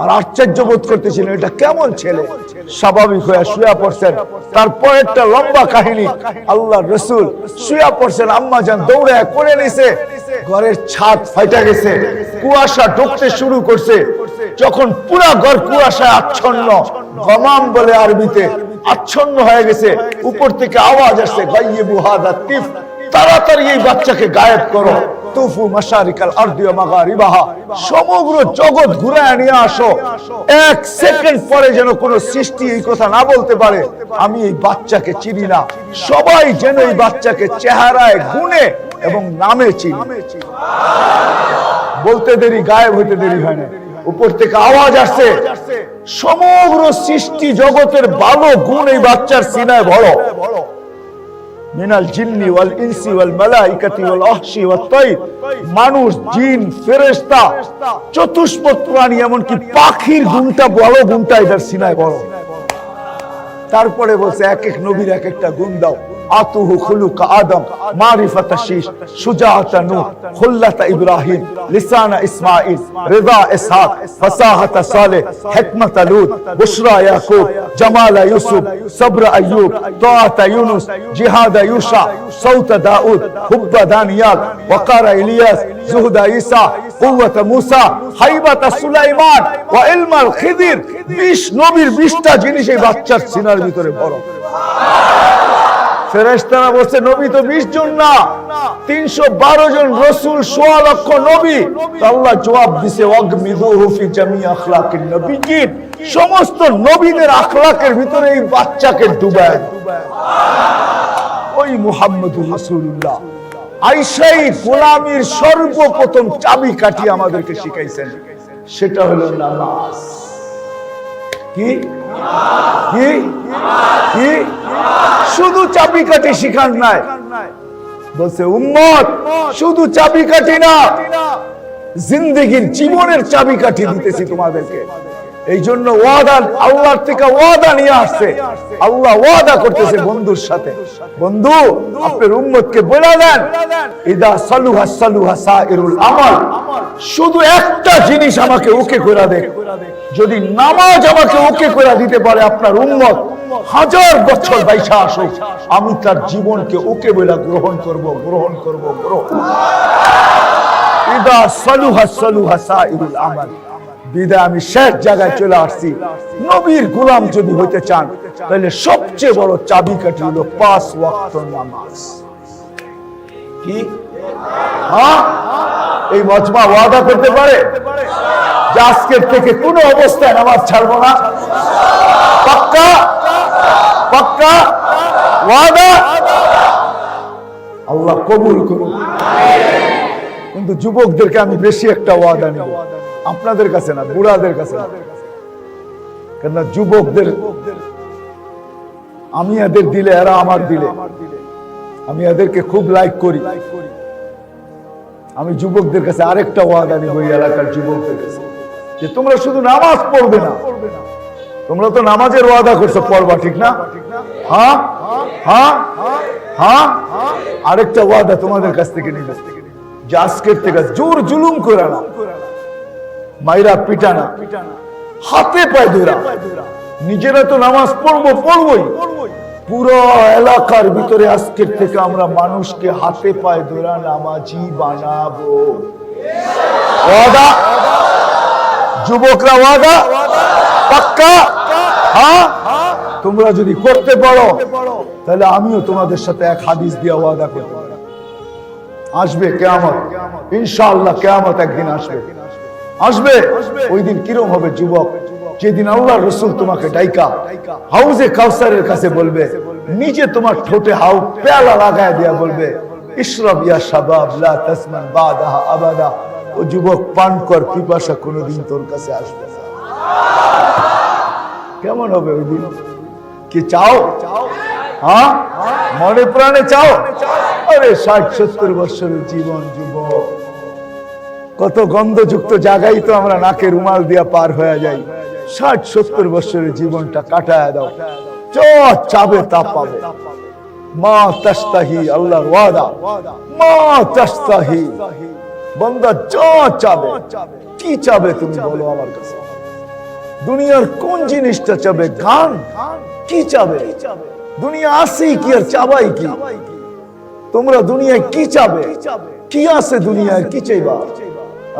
আর আশ্চর্য বোধ করতেছিলেন, এটা কেমন ছেলে? স্বাভাবিক হয়ে শুয়া পড়ছেন। তারপর একটা লম্বা কাহিনী আল্লাহ রসুল শুয়া পড়ছেন, আম্মা যান দৌড়ে করে নিছে, ঘরের ছাদ ফাইটা গেছে, কুয়াশা ঢুকতে শুরু করছে। যখন পুরা ঘর কুয়াশায় আচ্ছন্ন গমাম বলে আরবিতে আচ্ছন্ন হয়ে গেছে, উপর থেকে আওয়াজ আসছে, গাইয়েবু হাদা তিফ তাড়াতাড়ি এই বাচ্চাকে গায়েব করো। তুফু মাশারিকাল আরদিয়া মাগারিবাহা। সমগ্র জগৎ ঘুরায় নিয়ে আসো। এক সেকেন্ড পরে যেন কোনো সৃষ্টি এই কথা না বলতে পারে। আমি এই বাচ্চাকে চিনি না। সবাই যেন এই বাচ্চাকে চেহারায় গুণে এবং নামে চিনি। বলতে দেরি, গায়েব হইতে দেরি হয় না। উপর থেকে আওয়াজ আসছে। সমগ্র সৃষ্টি জগতের ভালো গুণ এই বাচ্চার সিনায় ভরো মিনাল জিন্নি ওয়াল ইনসি ওয়াল মালাইকাতি ওয়াল আহশি ওয়াত মানুষ, জিন, ফেরেশতা, চতুষ্পদ প্রাণী, এমনকি পাখির গুণটা বলো গুণটা এটার সিনায় বলো তারপরে বলছে এক এক নবীর এক একটা গুণ দাও। আতুহু খুলুকা আদম মারিফাতা শীশ সুজাআতা নূহ খুল্লাতা ইব্রাহিম লিসানা ইসমাঈল রিদা ইসহাক ফাসাহাতা সালেহ হিকমাতা লূত বুশরা ইয়াকুব জামালা ইউসুফ সবরা আইয়ুব তাআতা ইউনুস জিহাদা ইউশা সাউতা দাউদ হুব্বা দানিয়াল ওয়াকারা ইলিয়াস জুহদা ঈসা কুওয়াতা মূসা হাইবাতা সুলাইমান ওয়া ইলমাল খিদির 20 নবীর 20টা জিনিস এই বাচ্চার সিনার ভিতরে বড় বলছে, নবী তো 20 জন না 312 জন রাসূল, সোয়া লক্ষ নবী। আল্লাহ জবাব দিছে সমস্ত নবীদের আখলাকের ভিতরে এই বাচ্চাকে ডুবায়। ওই মুহাম্মদুর রাসূলুল্লাহ। আইসাই গোলামীর সর্বপ্রথম চাবি কাঠি আমাদেরকে শিখাইছেন। সেটা হলো নামাজ। কি? কি? কি? শুধু চাপি কাটি শিখান নাই। বলছে, উম্মত, শুধু চাপি কাটি না, জিন্দগির জীবনের চাবি কাঠি দিতেছি তোমাদেরকে। এই জন্য ওয়াদা আল্লাহর থেকে ওয়াদা নিয়ে আসছে। আল্লাহ ওয়াদা করতেছে বন্ধুর সাথে। বন্ধু আপনার উম্মতকে বলে দেন ইদা সালুহা সালুহা সাইরুল আমাল। শুধু একটা জিনিস আমাকে ওকে করে দেন যদি নামাজ আমাকে ওকে করে দিতে পারে আপনার উম্মত হাজার বছর বাইশা আসুক। আমি তার জীবনকে ওকে বলে গ্রহণ করব গ্রহণ করব গ্রহণ। ইদা সালুহা সালুহা সাইরুল আমাল। বিদায় আমি শেষ জায়গায় চলে আসছি। নবীর গোলাম যদি হইতে চান, তাহলে সবচেয়ে বড় চাবিকাঠি হলো পাঁচ ওয়াক্ত নামাজ। কি? হ্যাঁ? এই মজমা ওয়াদা করতে পারে? যে আজকের থেকে কোনো অবস্থায় নামাজ ছাড়বো না। পাক্কা? পাক্কা? ওয়াদা? আল্লাহ কবুল করুন কিন্তু যুবকদেরকে আমি বেশি একটা ওয়াদা নিব। আপনাদের কাছে না, বুড়াদের কাছে কেননা যুবকদের, আমি এদের দিলে, এরা আমার দিলে। আমি এদেরকে খুব লাইক করি। আমি যুবকদের কাছে আরেকটা ওয়াদা নিব এই এলাকার যুবকদের কাছে, যে তোমরা শুধু নামাজ পড়বে না। তোমরা তো নামাজের ওয়াদা করছ, পড়বা, ঠিক না? হ্যাঁ? হ্যাঁ? হ্যাঁ? আরেকটা ওয়াদা তোমাদের কাছ থেকে নিবে, যে আজকের থেকে জোর জুলুম করে না মাইরা পিটানা। হাতে পায়ে ধরা নিজেরা তো নামাজ পড়ব, পড়বই। পুরো এলাকার ভিতরে আজকের থেকে আমরা মানুষকে হাতে পায়ে ধরা নামাজি বানাবো। যুবকরা ওয়াদা? পাক্কা? হ্যাঁ? তোমরা যদি করতে পারো, তাহলে আমিও তোমাদের সাথে এক হাদিস দিয়ে ওয়াদা করতে আসবে কেয়ামত। ইনশাআল্লাহ কেয়ামত একদিন আসবে। আসবে? ওই দিন কিরম হবে যুবক? যেদিন আল্লাহ রসুল তোমাকে ডাইকা, হাউজে কাউসারের কাছে বলবে, নিজে তোমার ঠোঁটে হাউ পেয়ালা লাগায় দিয়া বলবে ইয়া লা তাসমান বাদাহা আবাদা। ও যুবক, পান কর, পিপাসা কোনোদিন তোর কাছে আসবে কেমন হবে ওই দিন কি চাও? হ্যাঁ? মনে প্রাণে চাও? আরে, ষাট, সত্তর বছরের জীবন, যুবক। কত গন্ধযুক্ত জায়গায় তো আমরা নাকে রুমাল দিয়া পার হয়ে যাই। ষাট, সত্তর বছরের জীবনটা কাটায় দাও। চ চাবে তা পাবে। মা তাস্তাহি, আল্লাহর ওয়াদা। মা তাস্তাহি। বন্দা যা চাবে কি চাবে তুমি বলো আমার কাছে? দুনিয়ার কোন জিনিসটা চাবে গান কি চাবে দুনিয়া আসেই কি আর চাবাই কি? তোমরা দুনিয়ায় কি চাবে কি আছে দুনিয়ায়? কি চাইবা?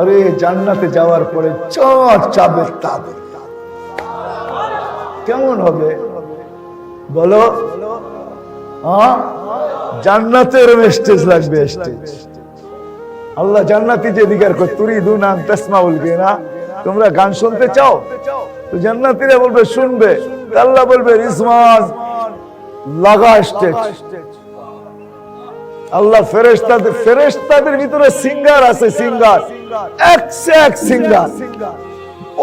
আরে জান্নাতে যাওয়ার পরে যা চাবে তা দেবে। কেমন হবে? বলো। জান্নাতের স্টেজ লাগবে স্টেজ আল্লাহ জান্নাতি যে দিকার কর তুরি দু নাম তেসমাউল কে না? তোমরা গান শুনতে চাও? তো জান্নাতিরা বলবে, শুনবে। আল্লাহ বলবে, রিজওয়ান, লাগা স্টেজ আল্লাহ ফেরেশতাদের ফেরেশতাদের ভিতরে সিঙ্গার আছে, সিঙ্গার। একসে এক সিঙ্গার।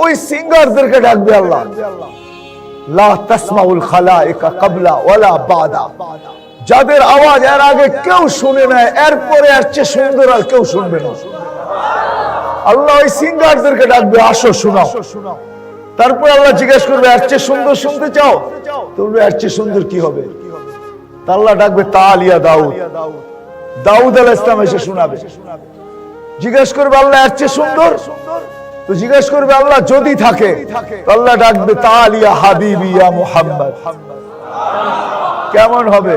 ওই সিঙ্গারদেরকে ডাকবে আল্লাহ। লা তাসমাউল খালাইকা ক্বাবলা ওয়ালা বাদা। যাদের আওয়াজ এর আগে কেউ শুনে এরপরে এর চেয়ে সুন্দর আর কেউ শুনবে না। আল্লাহ ওই সিঙ্গারদেরকে ডাকবে, আসো শোনাও। তারপর আল্লাহ জিজ্ঞেস করবে, এর চেয়ে সুন্দর শুনতে চাও? তুমি এর চেয়ে সুন্দর কি হবে? আল্লাহ ডাকবে তালিয়া দাউদ। দাউদ আল ইসলাম এসে শোনাবে। জিজ্ঞেস করবে, আল্লাহ এর চেয়ে সুন্দর? তো জিজ্ঞেস করবে, আল্লাহ যদি থাকে আল্লাহ ডাকবে, তালিয়া হাবিবিয়া মুহাম্মদ। কেমন হবে?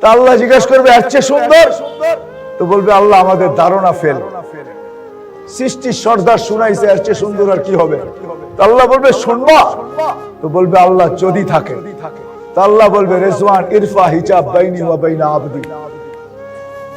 তা আল্লাহ জিজ্ঞেস করবে, এর চেয়ে সুন্দর? তো বলবে, আল্লাহ আমাদের ধারণা ফেল। সৃষ্টির সর্দার শুনাইছে, এর চেয়ে সুন্দর আর কি হবে? আল্লাহ বলবে, শুনবা? তো বলবে, আল্লাহ যদি থাকে। তো আল্লাহ বলবে, রেজওয়ান, ইরফা হিজাব বাইনি ওয়া বাইনা আবদি।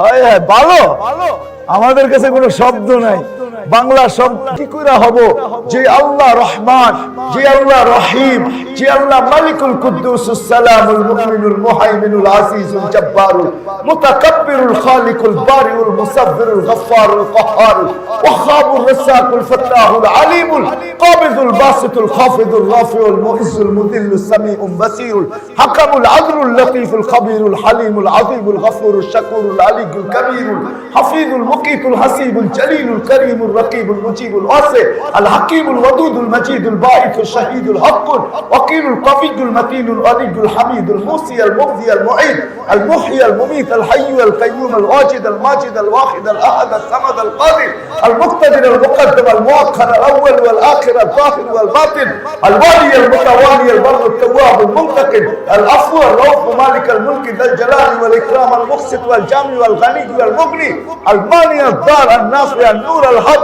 হায় হায় ভালো? আমাদের কাছে কোনো শব্দ নাই। বাংলা শব্দ কি করে হব যে আল্লাহ রহমান যে আল্লাহ রহিম যে আল্লাহ মালিকুল কুদ্দুস সালামুল মুমিনুল মুহাইমিনুল আজিজুল জব্বারুল মুতাকাব্বিরুল খালিকুল বারিউল মুসাব্বিরুল গফফারুল কহ্হারুল ওয়াহাবুর রাসাকুল ফাত্তাহুল আলিমুল قابض الباسط الخافض الرافع المعز المذل السميع البصير حكم العدل اللطيف الخبير الحليم العظيم الغفور الشكور العلي الكبير الحفيظ المقيت الحسيب الجليل الكريم الرقيب المجيب الواسع الحكيم الودود المجيد الباعث الشهيد الحق وكيل القوي المتين الغني الحميد الموصي المبدي المعيد المحيي المميت الحي القيوم الواجد الماجد الواحد الأحد الصمد القادر المقتدر المقدم المؤخر الأول والآخر الظاهر والباطن الوالي المتوالي البر التواب المنتقم العفو الرؤوف مالك الملك ذا الجلال والإكرام المقسط والجامع والغني والمغني المانع الضار النافع النور الهادي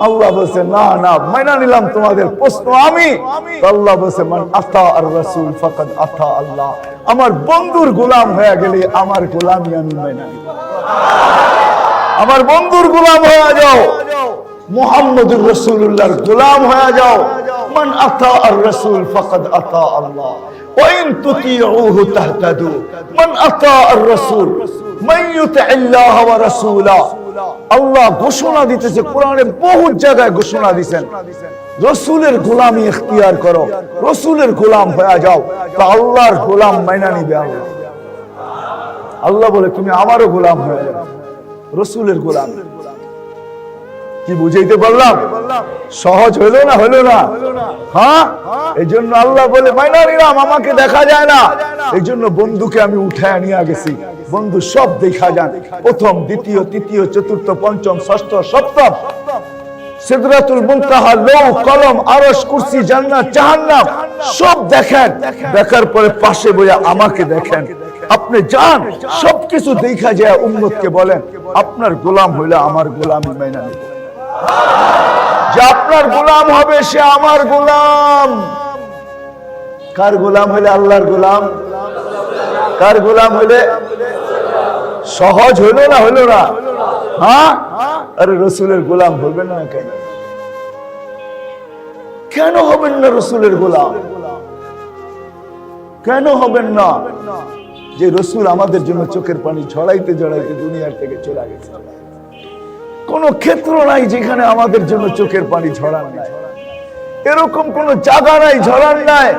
আল্লাহ বলছে না না মাইনা নিলাম তোমাদের প্রশ্ন আমি। আল্লাহ বলছে মান আতা আর রাসূল ফাকাদ আতা আল্লাহ। আমার বন্ধুর গোলাম হয়ে গেলে আমার গোলামি আমি মাইনা আমার বন্ধুর গোলাম হয়ে যাও। মুহাম্মদুর রাসূলুল্লাহর গোলাম হয়ে যাও। মান আতা আর রাসূল ফাকাদ আতা আল্লাহ। ওয়াইন তুতিউহু তাহতাদু। মান আতা আর রাসূল। মান ইউতি আল্লাহ আল্লাহ ঘোষণা দিতেছে কোরআনে বহু জায়গায় ঘোষণা দিছেন। রসুলের গোলামি ইখতিয়ার করো, রসুলের গোলাম হয়ে যাও, তা আল্লাহর গোলাম মাইনা নিবে আল্লাহ। আল্লাহ বলে, তুমি আমারও গোলাম হয়ে যাও, রসুলের গোলাম। কি বুঝাইতে পারলাম? সহজ হইল না হইল না? হ্যাঁ? এই জন্য আল্লাহ বলে, মাইনা নিলাম, আমাকে দেখা যায় না। এই জন্য বন্ধুকে আমি উঠায় নিয়ে গেছি। বন্ধু, সব দেখা যান প্রথম, দ্বিতীয়, তৃতীয়, চতুর্থ, পঞ্চম, ষষ্ঠ, সপ্তম। লৌ কলম কুরসি, জান্নাত, জাহান্নাম, সব দেখেন। দেখার পরে পাশে বইয়া আমাকে দেখেন। আপনি যান দেখা যায়, উম্মতকে বলেন, আপনার গোলাম হইলে আমার গোলামি নিব। যে আপনার গোলাম হবে, সে আমার গোলাম। কার গোলাম হলে আল্লাহর গোলাম? কার গোলাম হইলে সহজ হইল না হইল না? হ্যাঁ? আরে রসুলের গোলাম হইবেন না কেন? কেন হবেন না রসুলের গোলাম? কেন হবেন না? যে রসুল আমাদের জন্য চোখের পানি ছড়াইতে জড়াইতে দুনিয়ার থেকে চলে গেছে। কোন ক্ষেত্র নাই যেখানে আমাদের জন্য চোখের পানি ঝরান নাই। এরকম কোন জায়গা নাই ঝরান নাই।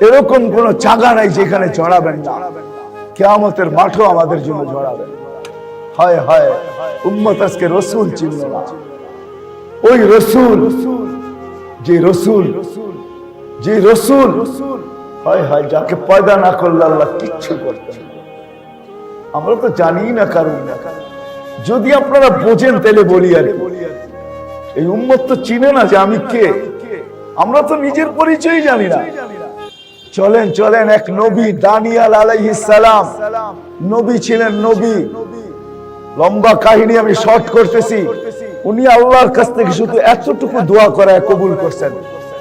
এরকম কোন জায়গা নাই যেখানে ঝরাবেন না। কেয়ামতের মাঠও আমাদের জন্য ঝরাবেন হয় হয়, উম্মত আজকে রসুল চিনল না। ওই রসুল, যে রসুল যে রসুল, হয় হয়, যাকে পয়দা না করলে আল্লাহ কিচ্ছু করতেন না। আমরা তো জানি না কারণ। না যদি আপনারা বোঝেন তাহলে বলি আর এই উম্মত তো চিনে না যে আমি কে। আমরা তো নিজের পরিচয় জানি না। চলেন চলেন এক নবী, দানিয়াল আলাইহিস সালাম। নবী ছিলেন নবী। লম্বা কাহিনী আমি শর্ট করতেছি। উনি আল্লাহর কাছ থেকে শুধু এতটুকু দোয়া করায় কবুল করছেন,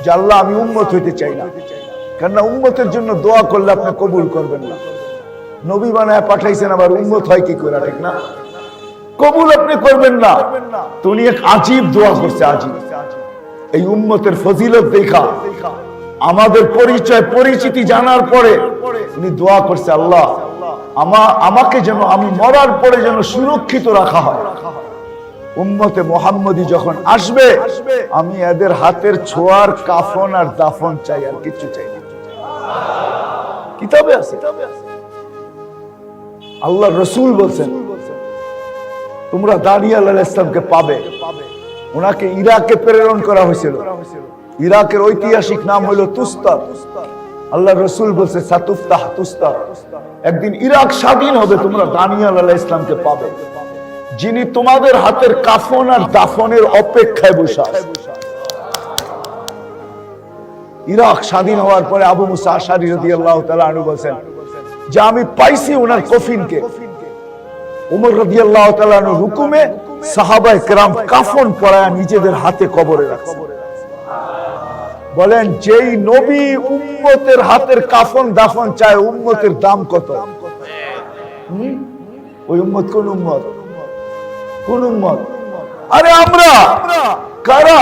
যে আল্লাহ আমি উম্মত হইতে চাই না। কেননা উম্মতের জন্য দোয়া করলে আপনি কবুল করবেন না। নবী বানায় পাঠাইছেন, আবার উন্মত হয় কি করে, ঠিক না? কবুল আপনি করবেন না। তো উনি এক আজীব দোয়া করছে, আজীব। এই উম্মতের ফজিলত দেখা। আমাদের পরিচয়, পরিচিতি জানার পরে উনি দোয়া করছে, আল্লাহ, আমা, আমাকে যেন আমি মরার পরে যেন সুরক্ষিত রাখা হয়। উম্মতে মোহাম্মদি যখন আসবে, আমি এদের হাতের ছোঁয়ার কাফন আর দাফন চাই আর কিছু চাই কিতাবে আছে? আল্লাহ রসুল বলছেন, তোমরা দাঁড়িয়ে ইসলামকে পাবে। ওনাকে ইরাকে প্রেরণ করা হয়েছিল। ইরাকের ঐতিহাসিক নাম হলো তুস্তার। আল্লাহ রসুল বলছে, সাতুফতাহ তুস্তার। একদিন ইরাক স্বাধীন হবে, তোমরা দানিয়াল আল্লাহ ইসলামকে পাবে। যিনি তোমাদের হাতের কাফন আর দাফনের অপেক্ষায় বসে। ইরাক স্বাধীন হওয়ার পরে আবু মুসা আশারি রাদিয়াল্লাহু তাআলা আনহু বলেন যে আমি পাইছি ওনার কফিনকে। উমর রাদিয়াল্লাহু তাআলা আনহু হুকুমে সাহাবায়ে কেরাম কাফন পরায়া নিজেদের হাতে কবরে রাখছে। বলেন, যেই নবী উম্মতের হাতের কাফন দাফন চায়, উম্মতের দাম কত? ওই উম্মত কোন উম্মত? কোন উম্মত? আরে আমরা! কারা?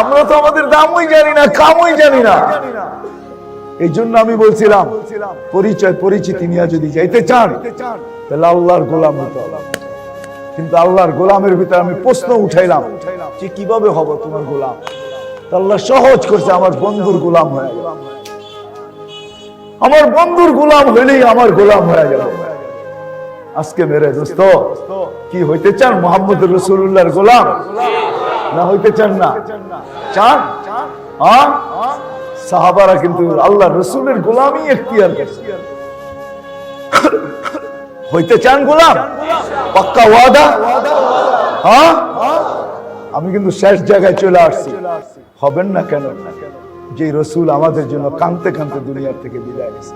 আমরা তো আমাদের দামই জানি না, কামই জানি না। এই জন্য আমি বলছিলাম, পরিচয়, পরিচিতি নিয়ে যদি যাইতে চান, তাহলে আল্লাহর গোলাম হতে কিন্তু আল্লাহর গোলামের ভিতরে আমি প্রশ্ন উঠাইলাম যে কীভাবে হব তোমার গোলাম? আল্লাহ সহজ করছে, আমার বন্ধুর গোলাম হয়ে গেল। আমার বন্ধুর গোলাম হইলেই আমার গোলাম হয়ে গেল। আজকে মেরে দোস্ত, কি হইতে চান মোহাম্মদ রসুল্লাহর গোলাম? না হইতে চান না। চান? সাহাবারা কিন্তু আল্লাহ রসুলের গোলামই এখতিয়ার করছে। হইতে চান গোলাম? পাক্কা ওয়াদা? হ্যাঁ? আমি কিন্তু শেষ জায়গায় চলে আসছি। হবেন না কেন? যে রসুল আমাদের জন্য কানতে কানতে দুনিয়ার থেকে বিদায় গেছে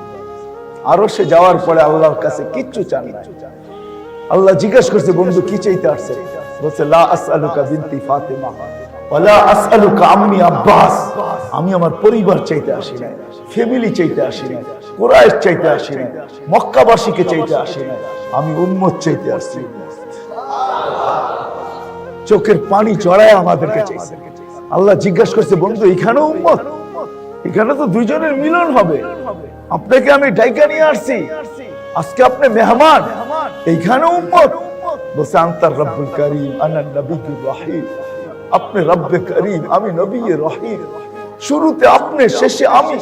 আরও সে যাওয়ার পরে আল্লাহর কাছে কিচ্ছু চান আল্লাহ জিজ্ঞেস করছে, বন্ধু, কি চাইতে আসছে? বলছে, লা বিনতি আম্মি আব্বাস, আমি আমার পরিবার চাইতে আসি না ফ্যামিলি চাইতে আসি না কুরাইশ চাইতে আসি না মক্কাবাসীকে চাইতে আসি না আমি উম্মত চাইতে চোখের পানি চড়ায় আমাদেরকে চাইছে। আল্লাহ জিজ্ঞাসা করছে, বন্ধু এখানেও উম্মত? এখানে তো দুইজনের মিলন হবে। আপনাকে আমি ডাইকা নিয়ে আসছি। আজকে আপনি মেহমান। এইখানে উম্মত? বলছে আন্তার রব্বুল করিম, আনা নবিয়ুর রহিম। আপনি রব্বে করিম, আমি নবী রহিম। শুরুতে আপনি, শেষে আমি।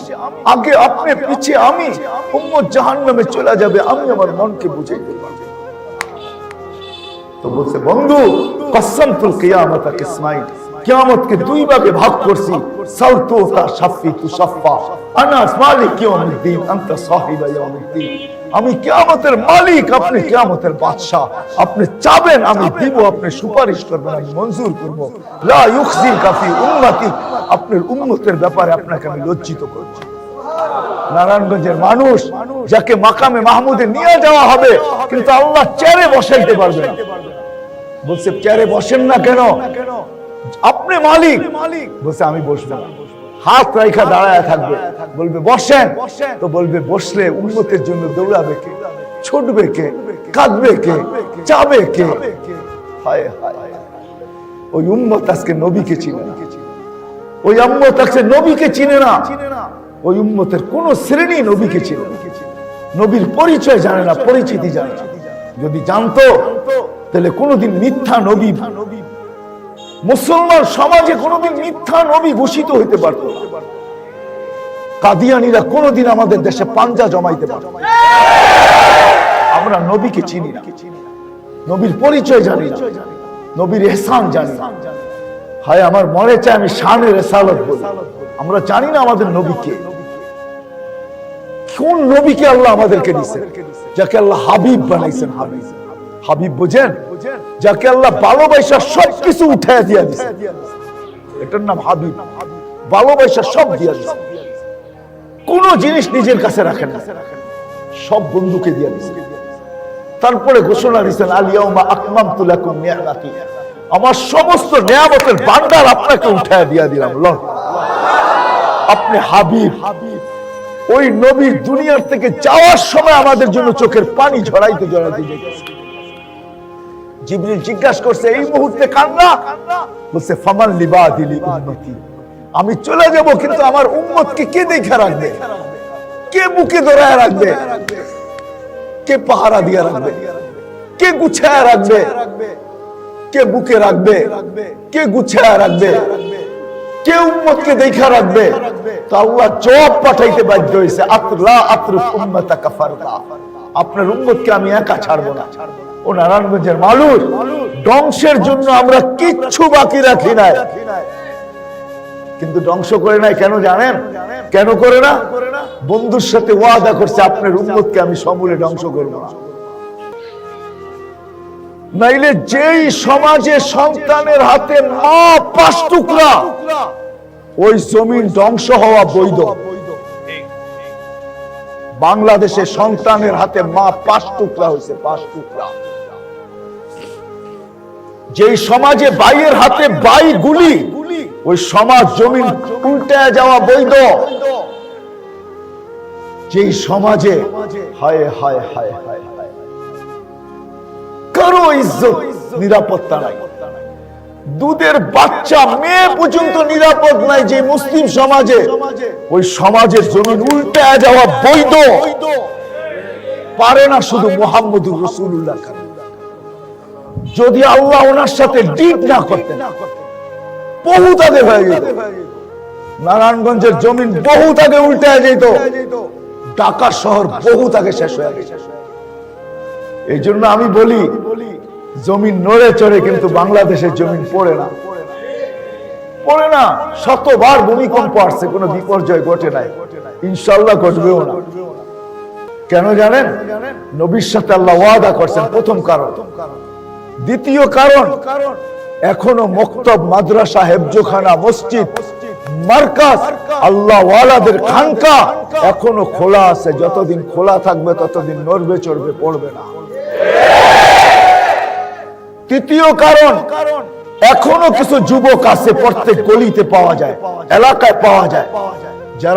আগে আপনি, পিছে আমি। উম্মত জাহান্নামে চলে যাবে, আমি আমার মনকে বুঝাইতে পারব। তো বলছে, বন্ধু কসমতুল কিয়ামত কিসমাইন কিয়ামতকে দুই ভাগে ভাগ করছি। সাউতু তা আনা মালিক আনতা সাহিবা আমি মালিক, আপনি আপনি চাবেন, আমি দিব, আপনি সুপারিশ আমি মঞ্জুর করব। লা ইউখজি কাফি উম্মতি, আপনার উম্মতের ব্যাপারে আপনাকে আমি লজ্জিত করছি। নারায়ণগঞ্জের মানুষ যাকে মাকামে মাহমুদে নিয়ে যাওয়া হবে, কিন্তু আল্লাহ চেয়ারে বসাইতে পারবে না। বলছে, চেয়ারে বসেন না কেন? আপনি মালিক। বলছে আমি বসবো হাত রাইখা দাঁড়ায় থাকবে। বলবে বসেন। তো বলবে বসলে উন্নতের জন্য দৌড়াবে কে? ছুটবে কে? কাঁদবে কে? চাবে কে? হায় হায় ওই উম্মত আজকে নবীকে চিনে না। ওই উম্মত আজকে নবীকে চিনে না। ওই উম্মতের কোন শ্রেণি নবীকে চিনে না। নবীর পরিচয় জানে না পরিচিতি জানে না। যদি জানতো তাহলে কোনোদিন মিথ্যা নবী মুসলমান সমাজে কোনোদিন মিথ্যা নবী ঘোষিত হইতে পারত কাদিয়ানিরা কোনোদিন আমাদের দেশে পাঞ্জা জমাইতে পারত আমরা নবীকে চিনি না। নবীর পরিচয় জানি নবীর এহসান জানি হায়, আমার মনে চায় আমি শানের রেসালত বলি। আমরা জানি না আমাদের নবীকে কোন নবীকে আল্লাহ আমাদেরকে দিচ্ছেন যাকে আল্লাহ হাবিব বানাইছেন হাবিব। হাবিব বুঝেন? যাকে আল্লাহ ভালোবাসা সবকিছু উঠায় দিয়া দিছে। এটার নাম হাবিব। ভালোবাসা সব দিয়া দিছে। কোন জিনিস নিজের কাছে রাখেন না। সব বন্ধুকে দিয়া দিছে। তারপরে ঘোষণা দিচ্ছেন আলিয়াউমা আকমাম তুলাকুম নিয়ামাতি। আমার সমস্ত নিয়ামতের বান্দার আপনাকে উঠায় দিয়া দিলাম। লন। আপনি হাবিব। ওই নবী দুনিয়ার থেকে যাওয়ার সময় আমাদের জন্য চোখের পানি ঝরাইতে ঝরাইতে যেতেছে জিবরিল জিজ্ঞাসা করছে, এই মুহূর্তে কান্না? বলছে, ফামান লিবা দিলি উম্মতি। আমি চলে যাব, কিন্তু আমার উম্মতকে কে দেখে রাখবে? কে বুকে ধরায় রাখবে? কে পাহারা দিয়ে রাখবে? কে গুছায় রাখবে? কে বুকে রাখবে? কে গুছায় রাখবে? কে উম্মতকে দেখা রাখবে? তো আল্লাহ জবাব পাঠাইতে বাধ্য হয়েছে আতলা আত্র উম্মতা কাফারতা আপনার উম্মতকে আমি একা ছাড়বো না। ও নারায়ণগঞ্জের মালুর ধ্বংসের জন্য আমরা কিচ্ছু বাকি রাখি নাই। কিন্তু ধ্বংস করে নাই কেন জানেন? কেন করে না? বন্ধুর সাথে ওয়াদা করছে, আপনার উম্মতকে আমি সমূলে ধ্বংস করব না। নাইলে যেই সমাজে সন্তানের হাতে মা পাঁচ টুকরা, ওই জমিন ধ্বংস হওয়া বৈধ। বাংলাদেশে সন্তানের হাতে মা পাঁচ টুকরা হয়েছে পাঁচ টুকরা যেই সমাজে বাইয়ের হাতে বাই গুলি ওই সমাজ জমিন উল্টে যাওয়া বৈধ যেই সমাজে হায় হায় হায় হায় হায় কারও ইজ্জত নিরাপত্তা নাই দুধের বাচ্চা, মেয়ে পর্যন্ত নিরাপদ নাই যে মুসলিম সমাজে। ওই সমাজের জমিন উল্টে যাওয়া বৈধ। পারে না শুধু মোহাম্মদুর রসুল্লাহ যদি আল্লাহ ওনার সাথে ডিট না করতেন বহুত আগে হয়ে যেত। নারায়ণগঞ্জের জমিন বহুত আগে উল্টে যেত। ঢাকা শহর বহুত আগে শেষ হয়ে গেছে। এই জন্য আমি বলি জমিন নড়ে চড়ে কিন্তু বাংলাদেশের জমিন পড়ে না। পড়ে না, শতবার ভূমিকম্প আসছে, কোনো বিপর্যয় ঘটে নাই। ইনশাল্লাহ ঘটবেও না। কেন জানেন? নবীর সাথে আল্লাহ ওয়াদা করছেন, প্রথম কারণ। দ্বিতীয় কারণ, এখনও মক্তব, মাদ্রাসা, হেফজোখানা, মসজিদ, মার্কাজ, আল্লাহ ওয়ালাদের খানকা এখনও খোলা আছে। যতদিন খোলা থাকবে, ততদিন নড়বে, চড়বে, পড়বে না। তৃতীয় কারণ এখনও কিছু যুবক আছে প্রত্যেক গলিতে পাওয়া যায় এলাকায় পাওয়া যায়।